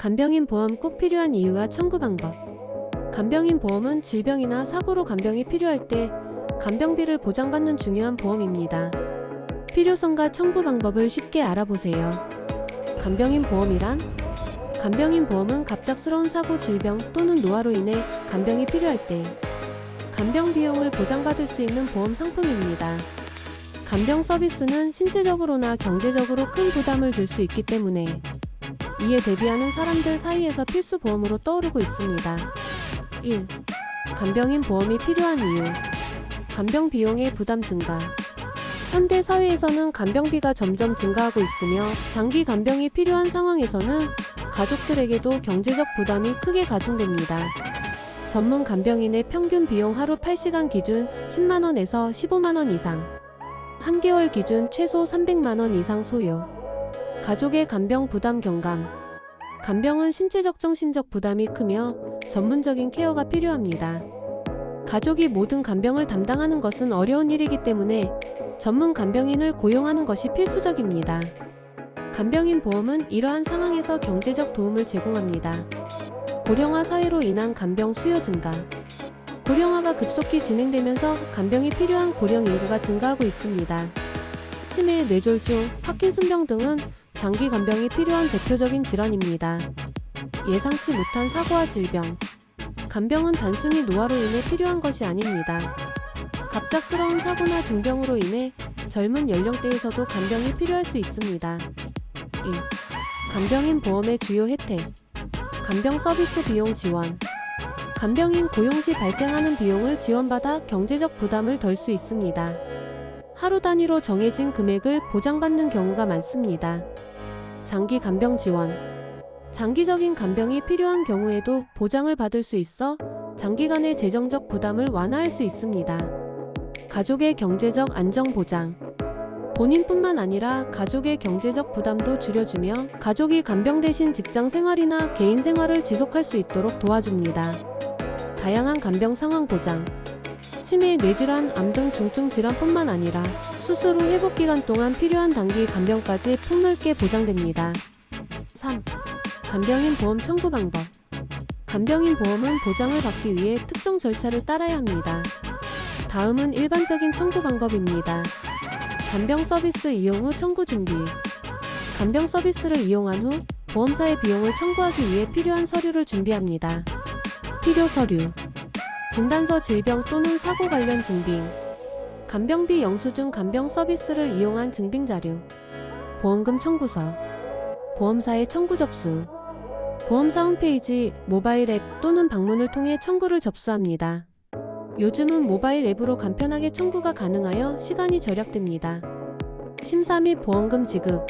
간병인 보험 꼭 필요한 이유와 청구 방법. 간병인 보험은 질병이나 사고로 간병이 필요할 때 간병비를 보장받는 중요한 보험입니다. 필요성과 청구 방법을 쉽게 알아보세요. 간병인 보험이란 간병인 보험은 갑작스러운 사고, 질병 또는 노화로 인해 간병이 필요할 때 간병 비용을 보장받을 수 있는 보험 상품입니다. 간병 서비스는 신체적으로나 경제적으로 큰 부담을 줄 수 있기 때문에 이에 대비하는 사람들 사이에서 필수 보험으로 떠오르고 있습니다. 1. 간병인 보험이 필요한 이유. 간병 비용의 부담 증가. 현대 사회에서는 간병비가 점점 증가하고 있으며 장기 간병이 필요한 상황에서는 가족들에게도 경제적 부담이 크게 가중됩니다. 전문 간병인의 평균 비용 하루 8시간 기준 10만원에서 15만원 이상. 한 개월 기준 최소 300만원 이상 소요. 가족의 간병 부담 경감. 간병은 신체적 정신적 부담이 크며 전문적인 케어가 필요합니다. 가족이 모든 간병을 담당하는 것은 어려운 일이기 때문에 전문 간병인을 고용하는 것이 필수적입니다. 간병인 보험은 이러한 상황에서 경제적 도움을 제공합니다. 고령화 사회로 인한 간병 수요 증가. 고령화가 급속히 진행되면서 간병이 필요한 고령 인구가 증가하고 있습니다. 치매, 뇌졸중, 파킨슨병 등은 장기 간병이 필요한 대표적인 질환입니다. 예상치 못한 사고와 질병. 간병은 단순히 노화로 인해 필요한 것이 아닙니다. 갑작스러운 사고나 중병으로 인해 젊은 연령대에서도 간병이 필요할 수 있습니다. 1. 간병인 보험의 주요 혜택. 간병 서비스 비용 지원. 간병인 고용 시 발생하는 비용을 지원받아 경제적 부담을 덜 수 있습니다. 하루 단위로 정해진 금액을 보장받는 경우가 많습니다. 장기 간병 지원. 장기적인 간병이 필요한 경우에도 보장을 받을 수 있어 장기간의 재정적 부담을 완화할 수 있습니다. 가족의 경제적 안정 보장. 본인뿐만 아니라 가족의 경제적 부담도 줄여주며 가족이 간병 대신 직장 생활이나 개인 생활을 지속할 수 있도록 도와줍니다. 다양한 간병 상황 보장. 치매, 뇌질환, 암 등 중증 질환뿐만 아니라 수술 후 회복 기간 동안 필요한 단기 간병까지 폭넓게 보장됩니다. 3. 간병인 보험 청구 방법. 간병인 보험은 보장을 받기 위해 특정 절차를 따라야 합니다. 다음은 일반적인 청구 방법입니다. 간병 서비스 이용 후 청구 준비. 간병 서비스를 이용한 후 보험사의 비용을 청구하기 위해 필요한 서류를 준비합니다. 필요 서류. 진단서 질병 또는 사고 관련 증빙. 간병비 영수증 간병 서비스를 이용한 증빙 자료. 보험금 청구서. 보험사의 청구 접수. 보험사 홈페이지, 모바일 앱 또는 방문을 통해 청구를 접수합니다. 요즘은 모바일 앱으로 간편하게 청구가 가능하여 시간이 절약됩니다. 심사 및 보험금 지급.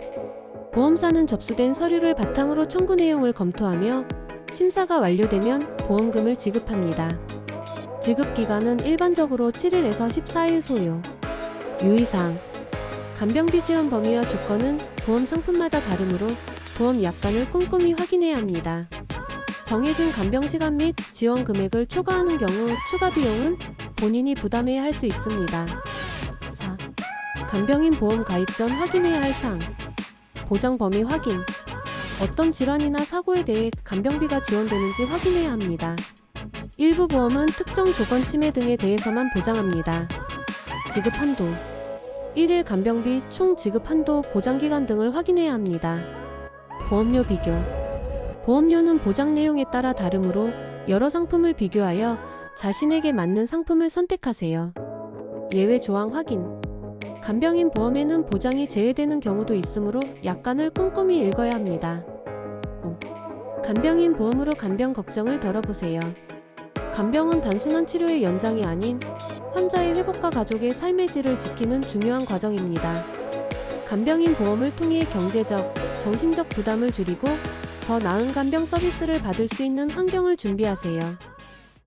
보험사는 접수된 서류를 바탕으로 청구 내용을 검토하며 심사가 완료되면 보험금을 지급합니다. 지급 기간은 일반적으로 7일에서 14일 소요. 유의사항. 간병비 지원 범위와 조건은 보험 상품마다 다르므로 보험 약관을 꼼꼼히 확인해야 합니다. 정해진 간병 시간 및 지원 금액을 초과하는 경우 추가 비용은 본인이 부담해야 할 수 있습니다. 4. 간병인 보험 가입 전 확인해야 할 사항. 보장 범위 확인. 어떤 질환이나 사고에 대해 간병비가 지원되는지 확인해야 합니다. 일부 보험은 특정 조건 침해 등에 대해서만 보장합니다. 지급 한도. 1일 간병비 총 지급 한도 보장 기간 등을 확인해야 합니다. 보험료 비교. 보험료는 보장 내용에 따라 다르므로 여러 상품을 비교하여 자신에게 맞는 상품을 선택하세요. 예외 조항 확인. 간병인 보험에는 보장이 제외되는 경우도 있으므로 약관을 꼼꼼히 읽어야 합니다. 5. 간병인 보험으로 간병 걱정을 덜어보세요. 간병은 단순한 치료의 연장이 아닌 환자의 회복과 가족의 삶의 질을 지키는 중요한 과정입니다. 간병인 보험을 통해 경제적, 정신적 부담을 줄이고 더 나은 간병 서비스를 받을 수 있는 환경을 준비하세요.